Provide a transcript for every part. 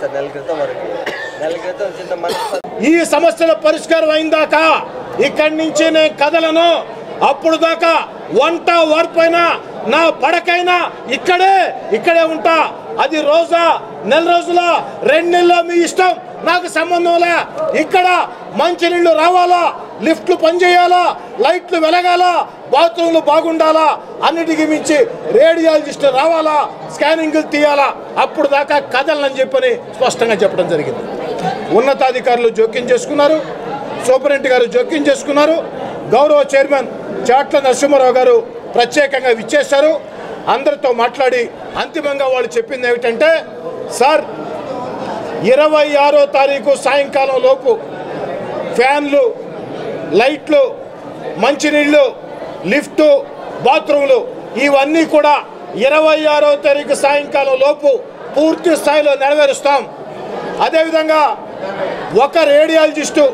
Sir నెల క్రితం వరకు. నెల క్రితం చిన్న ఈ సమస్యల పరిష్కారం అయిందాకా ఇక్కడి నుంచి నేను కదలను. అప్పుడు దాకా వంట వార్పైనా నా పడకైనా ఇక్కడే ఇక్కడే ఉంటా. అది రోజా నెల రోజుల రెండు నెలల మీ ఇష్టం. నాకు సంబంధం లే. ఇక్కడ మంచినీళ్ళు రావాలా? లిఫ్ట్లు పనిచేయాలా? లైట్లు వెలగాలా? బాత్రూమ్లు బాగుండాలా? అన్నిటికీ మించి రేడియాలజిస్ట్ రావాలా? స్కానింగ్లు తీయాలా? అప్పుడు దాకా కదలని చెప్పని స్పష్టంగా చెప్పడం జరిగింది. ఉన్నతాధికారులు జోక్యం చేసుకున్నారు. సూపరింట్ గారు జోక్యం చేసుకున్నారు. గౌరవ చైర్మన్ చాట్ల నరసింహారావు గారు ప్రత్యేకంగా విచ్చేశారు. అందరితో మాట్లాడి అంతిమంగా వాళ్ళు చెప్పింది ఏమిటంటే సార్ ఇరవై ఆరో తారీఖు సాయంకాలం లోపు ఫ్యాన్లు లైట్లు మంచినీళ్ళు లిఫ్టు బాత్రూమ్లు ఇవన్నీ కూడా ఇరవై ఆరో తారీఖు సాయంకాలం లోపు పూర్తి స్థాయిలో నెరవేరుస్తాం. అదేవిధంగా ఒక రేడియాలజిస్టు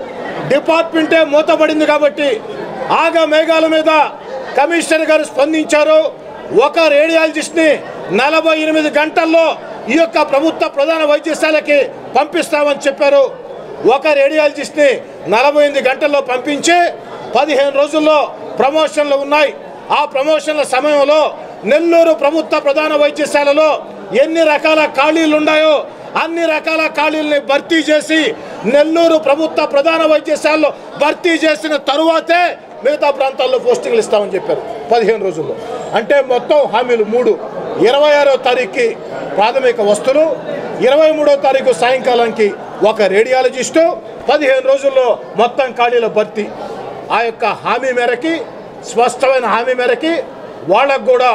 డిపార్ట్మెంటే మూతపడింది కాబట్టి ఆగ మేఘాల మీద కమిషనర్ గారు స్పందించారు. ఒక రేడియాలజిస్ట్ని నలభై ఎనిమిది గంటల్లో ఈ యొక్క ప్రభుత్వ ప్రధాన వైద్యశాలకి పంపిస్తామని చెప్పారు. ఒక రేడియాలజిస్ట్ని నలభై ఎనిమిది గంటల్లో పంపించి పదిహేను రోజుల్లో ప్రమోషన్లు ఉన్నాయి. ఆ ప్రమోషన్ల సమయంలో నెల్లూరు ప్రభుత్వ ప్రధాన వైద్యశాలలో ఎన్ని రకాల ఖాళీలు ఉన్నాయో అన్ని రకాల ఖాళీల్ని భర్తీ చేసి నెల్లూరు ప్రభుత్వ ప్రధాన వైద్యశాలలో భర్తీ చేసిన తరువాతే మిగతా ప్రాంతాల్లో పోస్టింగ్లు ఇస్తామని చెప్పారు పదిహేను రోజుల్లో. అంటే మొత్తం హామీలు మూడు. ఇరవై ఆరో తారీఖుకి ప్రాథమిక వస్తువులు ఇరవై మూడో తారీఖు సాయంకాలానికి ఒక రేడియాలజిస్టు పదిహేను రోజుల్లో మొత్తం ఖాళీల భర్తీ. ఆ యొక్క హామీ మేరకి స్పష్టమైన హామీ మేరకి వాళ్ళకు కూడా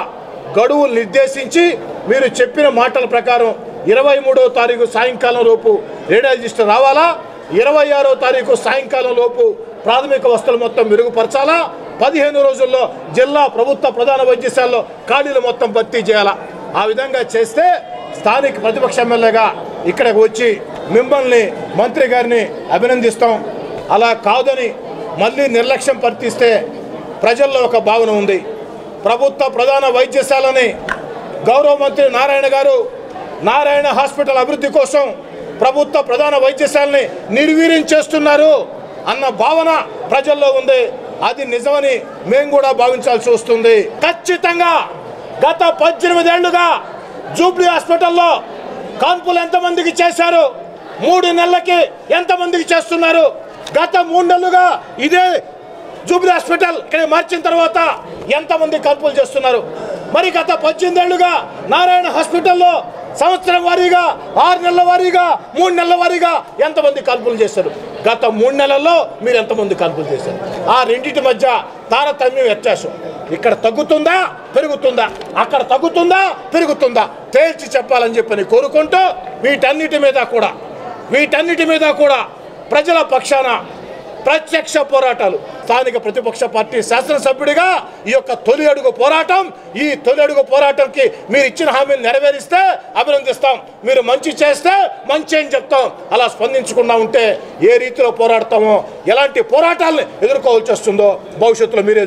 గడువులు నిర్దేశించి మీరు చెప్పిన మాటల ప్రకారం ఇరవై మూడో తారీఖు సాయంకాలం లోపు రేడియాలజిస్ట్ రావాలా? ఇరవై ఆరో తారీఖు సాయంకాలం లోపు ప్రాథమిక వస్తువులు మొత్తం మెరుగుపరచాలా? పదిహేను రోజుల్లో జిల్లా ప్రభుత్వ ప్రధాన వైద్యశాలలో ఖాళీలు మొత్తం భర్తీ చేయాలా? ఆ విధంగా చేస్తే స్థానిక ప్రతిపక్ష ఎమ్మెల్యేగా ఇక్కడికి వచ్చి మిమ్మల్ని మంత్రి గారిని అభినందిస్తాం. అలా కాదని మళ్ళీ నిర్లక్ష్యం పరితీస్తే ప్రజల్లో ఒక భావన ఉంది. ప్రభుత్వ ప్రధాన వైద్యశాలని గౌరవ మంత్రి నారాయణ గారు నారాయణ హాస్పిటల్ అభివృద్ధి కోసం ప్రభుత్వ ప్రధాన వైద్యశాలని నిర్వీర్యం చేస్తున్నారు అన్న భావన ప్రజల్లో ఉంది. అది నిజమని మేము కూడా భావించాల్సి వస్తుంది. ఖచ్చితంగా గత పద్దెనిమిదేళ్ళుగా జూబ్లీ హాస్పిటల్లో కాన్పులు ఎంతమందికి చేశారు? మూడు నెలలకి ఎంతమందికి చేస్తున్నారు? గత మూడు నెలలుగా ఇదే జూబ్లీ హాస్పిటల్ ఇక్కడ మార్చిన తర్వాత ఎంతమంది కల్పులు చేస్తున్నారు? మరి గత పద్దెనిమిదేళ్ళుగా నారాయణ హాస్పిటల్లో సంవత్సరం వారీగా ఆరు నెలల వారీగా మూడు నెలల వారీగా ఎంతమంది కల్పులు చేశారు? గత మూడు నెలల్లో మీరు ఎంతమంది కల్పులు చేశారు? ఆ రెండింటి మధ్య తారతమ్యం వ్యత్యాసం. ఇక్కడ తగ్గుతుందా? పెరుగుతుందా? అక్కడ తగ్గుతుందా? పెరుగుతుందా? తేల్చి చెప్పాలని చెప్పని కోరుకుంటూ వీటన్నిటి మీద కూడా వీటన్నిటి మీద కూడా ప్రజల పక్షాన ప్రత్యక్ష పోరాటాలు. స్థానిక ప్రతిపక్ష పార్టీ శాసనసభ్యుడిగా ఈ యొక్క తొలి అడుగు పోరాటం ఈ తొలి అడుగు పోరాటంకి మీరు ఇచ్చిన హామీని నెరవేరిస్తే అభినందిస్తాం. మీరు మంచి చేస్తే మంచి అని చెప్తాం. అలా స్పందించకుండా ఉంటే ఏ రీతిలో పోరాడతామో ఎలాంటి పోరాటాలను ఎదుర్కోవాల్సి వస్తుందో భవిష్యత్తులో మీరే